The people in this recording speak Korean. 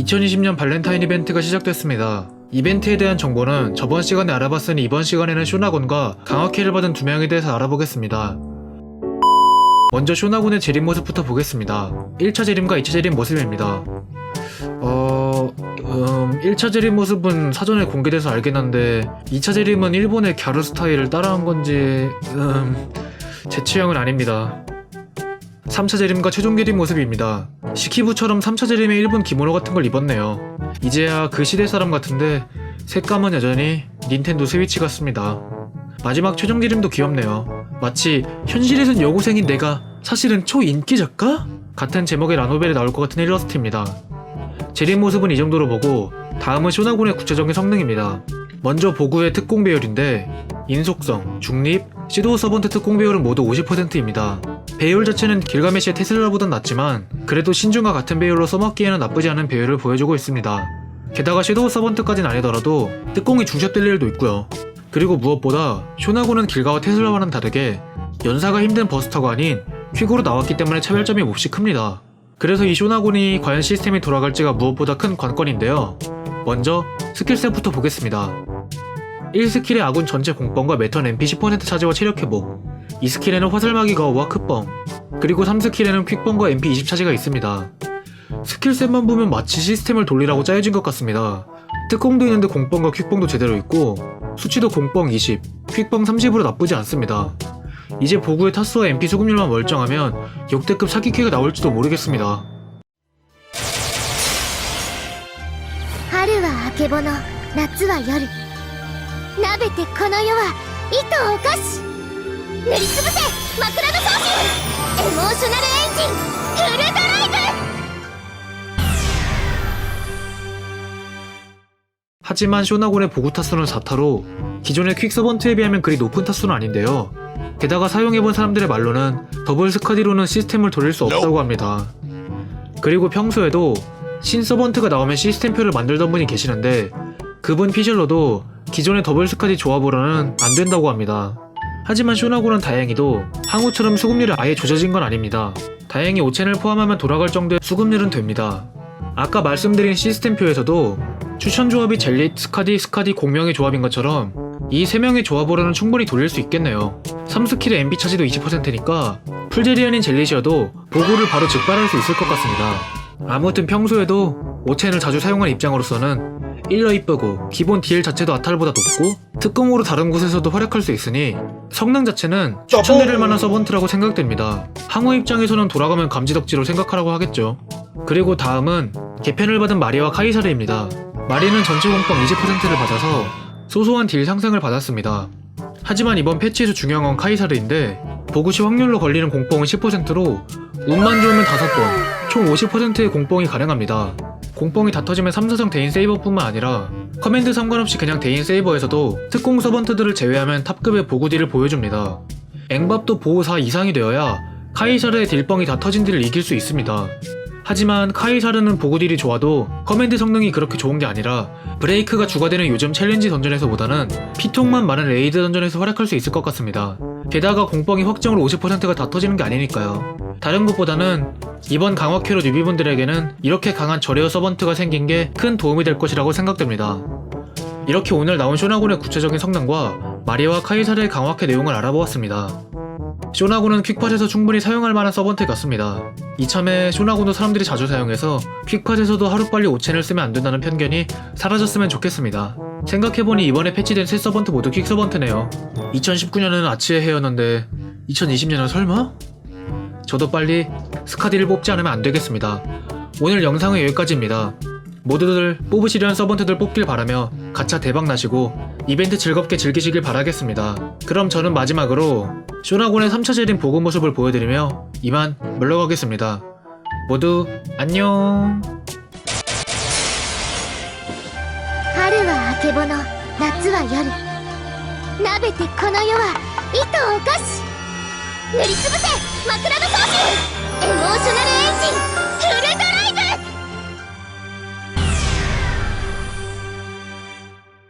2020년 발렌타인 이벤트가 시작됐습니다. 이벤트에 대한 정보는 저번 시간에 알아봤으니 이번 시간에는 쇼나곤과 강화키를 받은 두 명에 대해서 알아보겠습니다. 먼저 쇼나곤의 재림 모습부터 보겠습니다. 1차 재림과 2차 재림 모습입니다. 어... 음... 1차 재림 모습은 사전에 공개돼서 알겠는데 2차 재림은 일본의 갸루 스타일을 따라한 건지... 음... 제 취향은 아닙니다. 3차 재림과 최종 재림 모습입니다. 시키부처럼 3차 재림에 일본 기모노 같은 걸 입었네요. 이제야 그 시대 사람 같은데 색감은 여전히 닌텐도 스위치 같습니다. 마지막 최종 재림도 귀엽네요. 마치 현실에선 여고생인 내가 사실은 초인기 작가? 같은 제목의 라노벨에 나올 것 같은 일러스트입니다. 재림 모습은 이 정도로 보고 다음은 쇼나곤의 구체적인 성능입니다. 먼저 보구의 특공 배율인데 인속성, 중립, 시도우 서번트 특공 배율은 모두 50%입니다. 배율 자체는 길가메시의 테슬라보단 낮지만 그래도 신중과 같은 배율로 써먹기에는 나쁘지 않은 배율을 보여주고 있습니다. 게다가 섀도우 서번트까진 아니더라도 특공이 중첩될 일도 있고요. 그리고 무엇보다 쇼나고는 길가와 테슬라와는 다르게 연사가 힘든 버스터가 아닌 퀵으로 나왔기 때문에 차별점이 몹시 큽니다. 그래서 이 쇼나곤이 과연 시스템이 돌아갈지가 무엇보다 큰 관건인데요. 먼저 스킬셋부터 보겠습니다. 1스킬의 아군 전체 공뻥과 매턴 MP 10% 차지와 체력 회복 2스킬에는 화살마기 거와 크뻥 그리고 3스킬에는 퀵뻥과 MP 20 차지가 있습니다. 스킬셋만 보면 마치 시스템을 돌리라고 짜여진 것 같습니다. 특공도 있는데 공뻥과 퀵뻥도 제대로 있고 수치도 공뻥 20, 퀵뻥 30으로 나쁘지 않습니다. 이제 보구의 타수와 MP 수급률만 멀쩡하면 역대급 사기캐가 나올지도 모르겠습니다. 春はあけぼの夏は夜 鍋てこの世は糸をおかし塗りつぶせ枕の装置エモーショナルエンジンフルドライブ 하지만 쇼나곤의 보구 타수는 4타로 기존의 퀵서번트에 비하면 그리 높은 타수는 아닌데요. 게다가 사용해본 사람들의 말로는 더블 스카디로는 시스템을 돌릴 수 없다고 합니다. 그리고 평소에도 신 서번트가 나오면 시스템표를 만들던 분이 계시는데 그분 피셜로도 기존의 더블 스카디 조합으로는 안 된다고 합니다. 하지만 쇼나고는 다행히도 항우처럼 수급률이 아예 조져진 건 아닙니다. 다행히 5채널 포함하면 돌아갈 정도의 수급률은 됩니다. 아까 말씀드린 시스템표에서도 추천 조합이 젤리, 스카디, 스카디 공명의 조합인 것처럼 이세 명의 조합으로는 충분히 돌릴 수 있겠네요. 3스킬의 MB 차지도 20%니까 풀제리안인 젤리시어도 보고를 바로 즉발할 수 있을 것 같습니다. 아무튼 평소에도 5첸을 자주 사용한 입장으로서는 일러 이쁘고 기본 딜 자체도 아탈보다 높고 특공으로 다른 곳에서도 활약할 수 있으니 성능 자체는 추천드릴 만한 서번트라고 생각됩니다. 항우 입장에서는 돌아가면 감지덕지로 생각하라고 하겠죠. 그리고 다음은 개편을 받은 마리와 카이사르입니다. 마리는 전체 공법 20%를 받아서 소소한 딜 상승을 받았습니다. 하지만 이번 패치에서 중요한 건 카이사르인데 보구시 확률로 걸리는 공뽕은 10%로 운만 좋으면 5번, 총 50%의 공뽕이 가능합니다. 공뽕이 다 터지면 3, 4성 대인 세이버뿐만 아니라 커맨드 상관없이 그냥 대인 세이버에서도 특공 서번트들을 제외하면 탑급의 보구 딜을 보여줍니다. 앵밥도 보호 4 이상이 되어야 카이사르의 딜뻥이 다 터진 딜을 이길 수 있습니다. 하지만 카이사르는 보구딜이 좋아도 커맨드 성능이 그렇게 좋은 게 아니라 브레이크가 주가 되는 요즘 챌린지 던전에서보다는 피통만 많은 레이드 던전에서 활약할 수 있을 것 같습니다. 게다가 공뻥이 확정으로 50%가 다 터지는 게 아니니까요. 다른 것보다는 이번 강화캐로 뉴비분들에게는 이렇게 강한 저레어 서번트가 생긴 게 큰 도움이 될 것이라고 생각됩니다. 이렇게 오늘 나온 쇼나곤의 구체적인 성능과 마리와 카이사르의 강화캐 내용을 알아보았습니다. 쇼나곤은 퀵팟에서 충분히 사용할 만한 서번트 같습니다. 이참에 쇼나곤도 사람들이 자주 사용해서 퀵팟에서도 하루빨리 5첸을 쓰면 안 된다는 편견이 사라졌으면 좋겠습니다. 생각해보니 이번에 패치된 새 서번트 모두 퀵 서번트네요. 2019년은 아치의 해였는데 2020년은 설마? 저도 빨리 스카디를 뽑지 않으면 안 되겠습니다. 오늘 영상은 여기까지입니다. 모두들 뽑으시려는 서번트들 뽑길 바라며 가차 대박 나시고 이벤트 즐겁게 즐기시길 바라겠습니다. 그럼 저는 마지막으로 쇼나곤의 3차 재림 보고 모습을 보여드리며 이만 물러가겠습니다. 모두 안녕. 春はあけぼの夏は夜鍋てこの世は糸をおかし塗りつぶせ枕